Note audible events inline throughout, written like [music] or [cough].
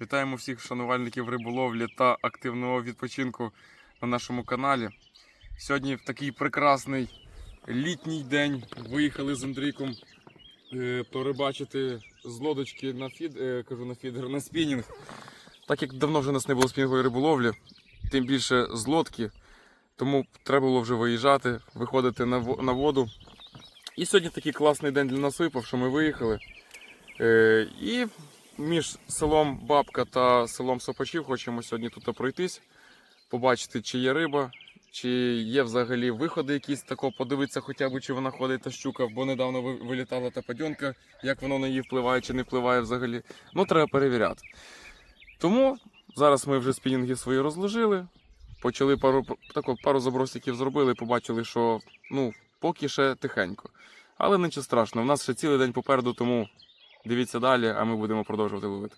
Вітаємо всіх шанувальників риболовлі та активного відпочинку на нашому каналі. Сьогодні в такий прекрасний літній день виїхали з Андрійком е, порибачити з лодочки на фід, е, кажу на фідер, на спінінг. Так як давно вже нас не було спінінгової риболовлі, тим більше з лодки, тому треба було вже виїжджати, виходити на, воду. І сьогодні такий класний день для нас випав, що ми виїхали. Е, і між селом Бабка та селом Сопачів хочемо сьогодні тут пройтись, побачити, чи є риба, чи є взагалі виходи якісь тако, подивитися хоча б, чи вона ходить та щука, бо недавно вилітала та падьонка, як воно на її впливає чи не впливає взагалі. Ну, треба перевіряти. Тому зараз ми вже спінінги свої розложили, почали пару, тако, пару забросиків зробили, побачили, що ну, поки ще тихенько. Але нічого страшного, у нас ще цілий день попереду, тому Дивіться далі, а ми будемо продовжувати ловити.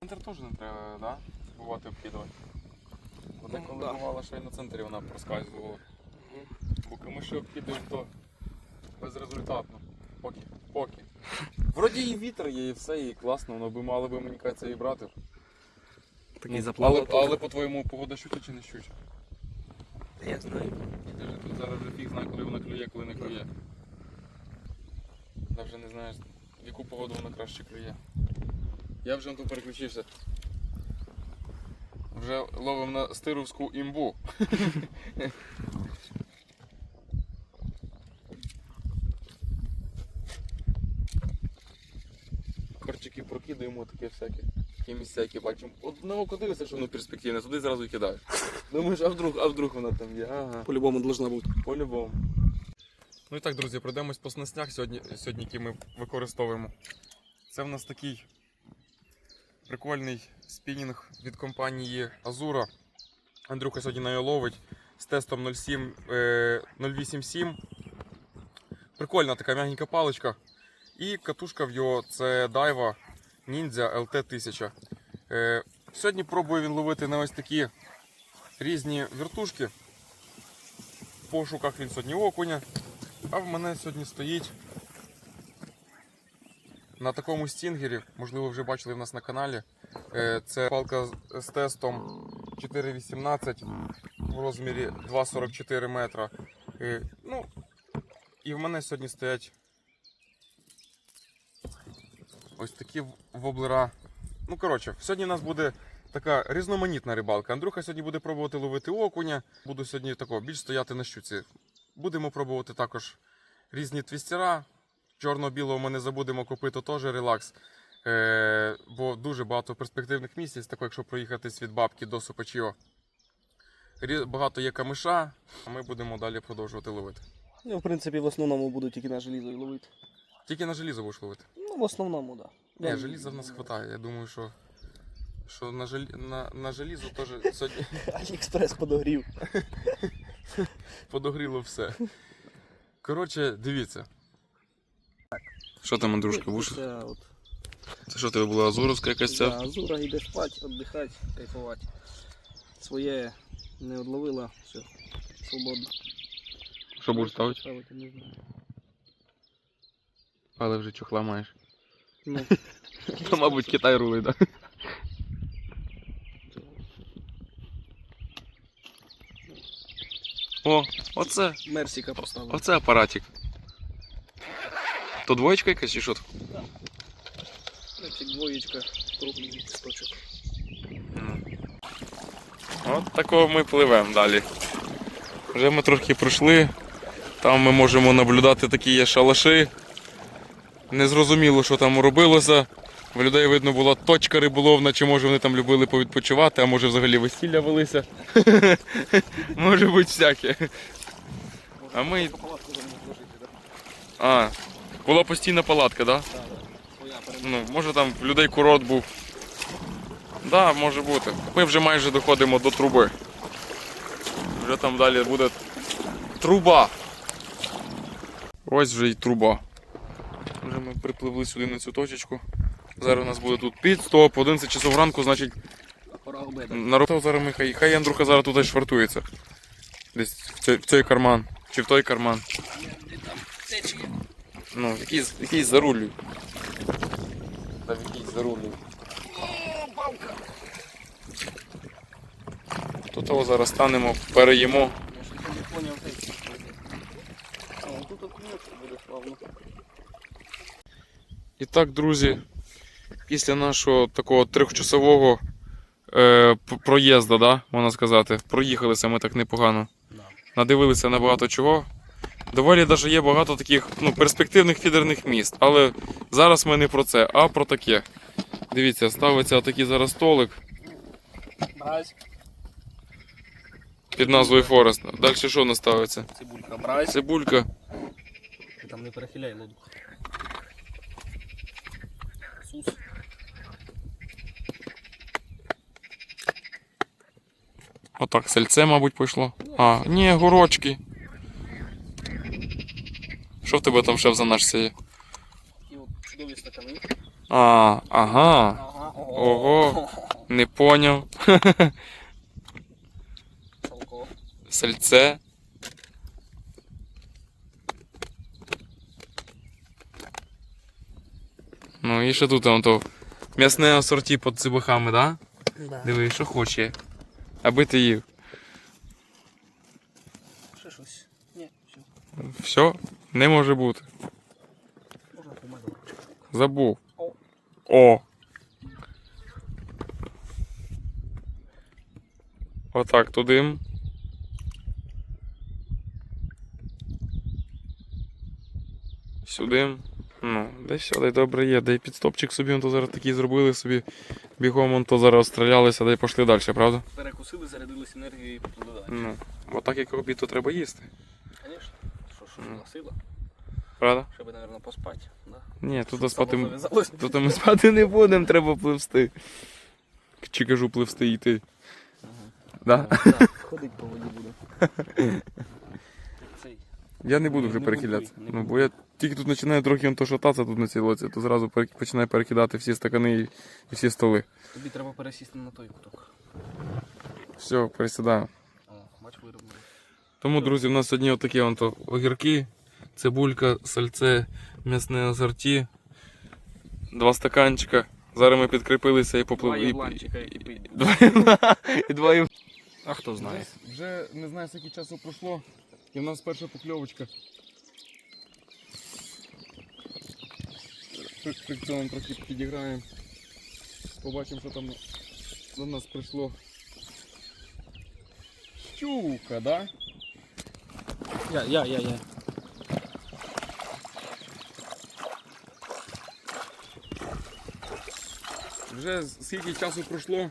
Центр теж не треба, да? Бувати обкидувати. Бо Ну, деколи да. бувало, що і на центрі вона проскальзувала. Поки ми ще обкидаємо, то безрезультатно. Поки. Поки. Вроді і вітер є, і все, і класно, воно би мало би мені кажеться і брати. Такий Ну, заплав. але, але по-твоєму погода щуча чи не щуча? Я знаю. Ти ж тут зараз вже фіг знає, коли вона клює, коли не клює. Та вже не знаєш, в яку погоду вона краще клює. Я вже на ту переключився. Вже ловимо на стировську імбу. Корчики прокидаємо таке всяке. Такі місця, які бачимо. От на око дивишся, що воно перспективне, туди зразу кидаєш. Думаєш, а вдруг, а вдруг вона там є? Ага. По-любому должна бути. По-любому. Ну і так, друзі, пройдемось по снастях сьогодні, сьогодні, які ми використовуємо. Це в нас такий прикольний спінінг від компанії Azura. Андрюха сьогодні на нього ловить з тестом 07, е, 087. Прикольна така м'ягенька паличка. І катушка в його це Daiwa Ninja LT1000. Е, сьогодні пробує він ловити на ось такі різні вертушки. В пошуках він сьогодні окуня. А в мене сьогодні стоїть на такому стінгері, можливо, вже бачили в нас на каналі. Е, Це палка з- тестом 4,18 в розмірі 2,44 метра. Е, Ну, і в мене сьогодні стоять ось такі воблера. Ну, коротше, сьогодні у нас буде така різноманітна рибалка. Андрюха сьогодні буде пробувати ловити окуня. Буду сьогодні тако, більш стояти на щуці. Будемо пробувати також різні твістера. Чорно-білого ми не забудемо купити теж релакс. Е, бо дуже багато перспективних місць, тако, якщо проїхатись від бабки до Сопачіо. Рі- Багато є камиша, а ми будемо далі продовжувати ловити. Ну, в принципі, в основному буду тільки на желізо і ловити. Тільки на желізо будеш ловити. Ну, в основному, так. Да. Ні, желіза в нас вистачає. Я думаю, що, що на, желі... на, на желізо теж [laughs] сьогодні Аліекспрес подогрів. [laughs] подогріло все. Коротше, дивіться. Що там, Андрюшка, будеш? Це от. Це що в тебе була азуровська якась ця? Да, Азура йде спать, віддихати, кайфувати. Своє не одловила, все, свободно. Що будеш ставити? Ставити не знаю. Але вже чохла маєш. Ну, То, мабуть, Китай рулить, так? О, оце, Мерсіка поставила. оце апаратик. То двоєчка якась чи що? то? Мерсік двоєчка, круглий листочок. От такого ми пливемо далі. Вже ми трохи пройшли. Там ми можемо наблюдати такі є шалаши. Незрозуміло, що там робилося. В людей видно була точка риболовна, чи може вони там любили повідпочивати, а може взагалі весілля велися. [laughs] може бути всяке. А ми-? А, була постійна палатка, так? Ну, може там в людей курорт був. Так, може бути. Ми вже майже доходимо до труби. Вже там далі буде труба. Ось вже й труба. Вже ми припливли сюди на цю точечку. Зараз у нас буде тут підстоп, 11 часов ранку, значить обеда. зараз ми хай, хай Андрюха зараз тут швартується. Десь в цей, в цей карман. Чи в той карман. Ну, якийсь, якийсь зарулюй. Там якийсь зарулюй. Тут того зараз станемо, переїмо. І так, друзі, після нашого такого трьохчасового е, проїзду, да, можна сказати, проїхалися ми так непогано. Надивилися на багато чого. Доволі навіть є багато таких ну, перспективних фідерних міст. Але зараз ми не про це, а про таке. Дивіться, ставиться такий зараз столик Брайсь. під назвою Форест. Далі що не ставиться? Цибулька, брайсь. Цибулька. Ти там не перехиляй лодку. Сус. Отак, сельце, мабуть, пішло. А, ні, горочки. Що в тебе там ще в заначці є? І от чудові стакани. А, ага. Ого. Не поняв. [laughs] Сельце. Ну і ще тут там то м'ясне асорті під цибахами, да? Да. Диви, що хоче. Аби ти їв. Ще щось. Ні, все. Все, не може бути. Можна помидорчик. Забув. О. О. Отак туди. Сюди. Ну, десь все, дай добре є. Дай підстопчик собі, он то зараз такий зробили собі. Бігом он то зараз стрілялися, дай пішли далі, правда? Перекусили, зарядились енергією і поплили далі. Ну, отак як обід, то треба їсти. Звісно. Що, що Ну. була сила? Правда? Щоб, мабуть, поспати. Да? Ні, тут спати. Тут ми спати не будемо, треба пливсти. Чи кажу пливсти йти. Да? Ну, так, Ходить по воді буде. [laughs] Я не буду вже не перекидатися. Ну, бо я тільки тут починаю трохи то шататися тут на цій лоці, то зразу починаю перекидати всі стакани і, і всі столи. Тобі треба пересісти на той куток. Все, пересідаю. О, бач, виробили. Тому, друзі, в нас сьогодні отакі он то огірки, цибулька, сальце, м'ясне азорті, два стаканчика. Зараз ми підкріпилися і Два попливли. єбланчика і пить. І два єв- [laughs] А хто знає? Вже не знаю, скільки часу пройшло, і в нас перша покльовочка. Фрикціоном трохи підіграємо. Побачимо, що там до нас прийшло. Щука, да? Я, я, я, я. Вже скільки часу пройшло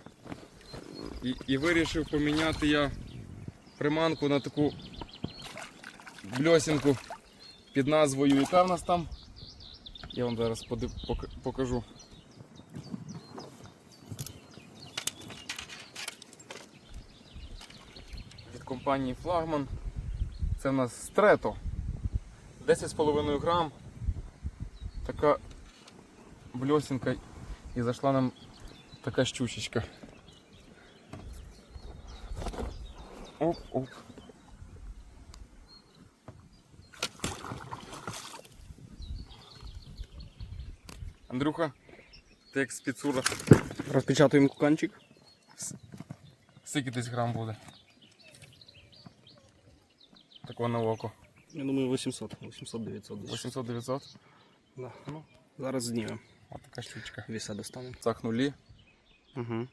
і, і вирішив поміняти я приманку на таку бльосінку під назвою. Яка в нас там? Я вам зараз покажу. Від компанії Флагман. Це в нас стрето. 10,5 грам. Така бльосінка і зайшла нам така щучечка. Оп, Андрюха, ти як спецура. Розпечатуємо куканчик. Скільки десь грам буде? Такого на око. Я думаю 800, 800-900 800-900. Да. Ну, зараз знімемо. Ось така штучка. Віса достанемо. Цах нулі. Угу.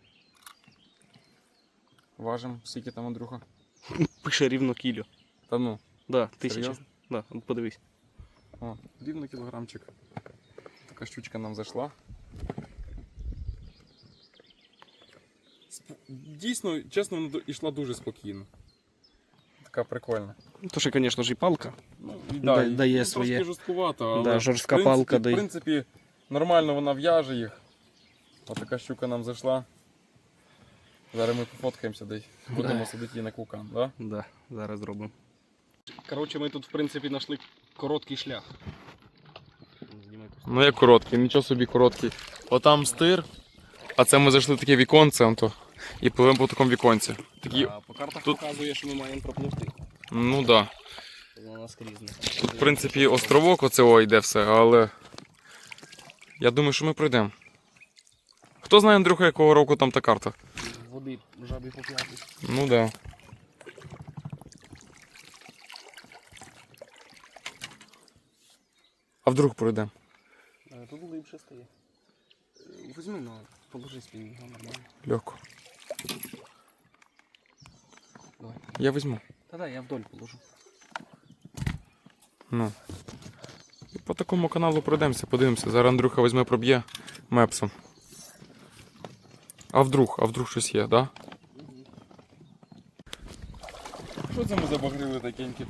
Важим. Скільки там, Андрюха? [laughs] Пише рівно кілю. Та ну. Да, тисяча. Да, подивись. О, рівно кілограмчик. Така щучка нам зайшла. Дійсно, чесно, вона йшла дуже спокійно. Така прикольна. То ще, звісно ж, і палка. Ну, Да- дає ну, своє. Трошки жорсткувата, але Да, жорстка в принципі, палка дає. В принципі, нормально вона в'яже їх. Така щука нам зайшла. Зараз ми пофоткаємося десь. Будемо Да. садити її на кукан, да? Да, зараз зробимо. Коротше, ми тут, в принципі, знайшли короткий шлях. Ну як короткий, нічого собі короткий. Отам стир, а це ми зайшли в таке віконце, он то, і пливемо по такому віконці. Такі, А по картах тут- показує, що ми маємо пропливти. ну да. Тут, в принципі, островок оце о, йде все, але я думаю, що ми пройдемо. Хто знає, Андрюха, якого року там та карта? Води жабі поп'яти. Ну да. А вдруг пройдемо? Е, Тут глибше стає. Е, Візьми, ну, положи спінінга нормально. Легко. Давай. Я візьму. Та-да, я вдоль положу. Ну. І по такому каналу пройдемося, подивимося. Зараз Андрюха візьме проб'є мепсом. А вдруг, а вдруг щось є, да? Що це ми забагрили такенькі?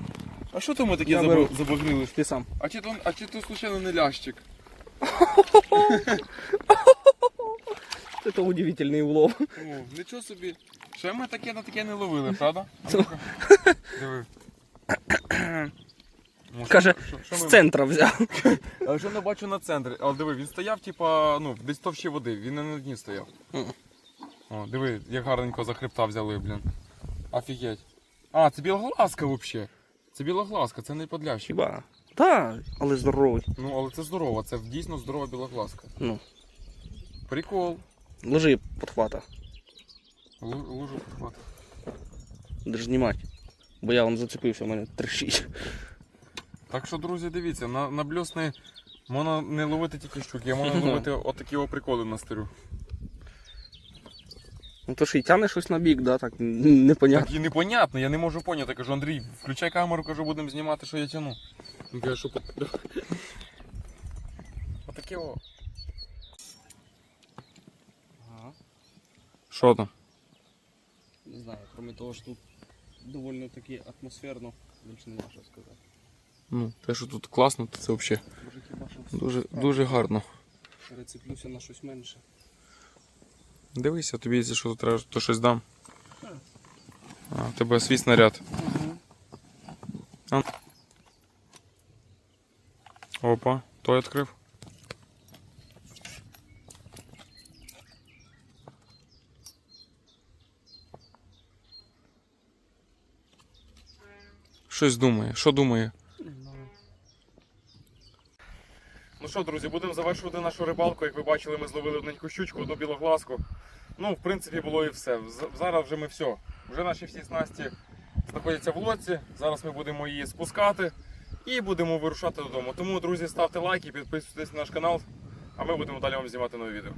А що то ми таке Я забагрили? Ти сам. А чи то, а чи то случайно не лящик? [laughs] Це удивительний улов. О, нічого собі. Ще ми таке на таке не ловили, правда? А ну-ка. Диви. Ну, Каже, що- що З ми- центра взяв. А вже не бачу на центрі. Але диви, він стояв, типа, ну, десь товщі води, він не на дні стояв. Мгм. О, диви, як гарненько за хребта взяли, блін. Офігеть. А, це білоглазка взагалі. Це білоглазка, це не подлящик. Хіба? Так, але здоровий. Ну, але це здорово, це дійсно здорова білоглазка. Ну, Прикол. ложи подхвата. Лу- Лужу підхват. Будеш знімати. Бо я вон зацепився, у мене трещить. Так що, друзі, дивіться, на, на бльосни можна не ловити тільки щуки, а можна ловити отакі о приколи на стирю. Ну то ж і тягне щось на бік, да, так н- непонятно. Так і непонятно, я не можу поняти. Кажу, Андрій, включай камеру, кажу, будемо знімати, що я тяну. Він каже, що Отаке о. Ага. Що там? Не знаю, кроме того, що тут доволі таки атмосферно, більше нема що сказати. Ну, те, що тут класно, то це взагалі дуже, дуже гарно. перецеплюся на щось менше. Дивися, тобі, якщо що треба, то щось дам. А, у тебе свій снаряд. Опа, той відкрив. Щось думає. Що думає? Ну що, друзі, будемо завершувати нашу рибалку. Як ви бачили, ми зловили одненьку щучку, одну білоглазку. Ну, в принципі, було і все. Зараз вже ми все. Вже наші всі снасті знаходяться в лодці. Зараз ми будемо її спускати і будемо вирушати додому. Тому, друзі, ставте лайки, підписуйтесь на наш канал, а ми будемо далі вам знімати нові відео.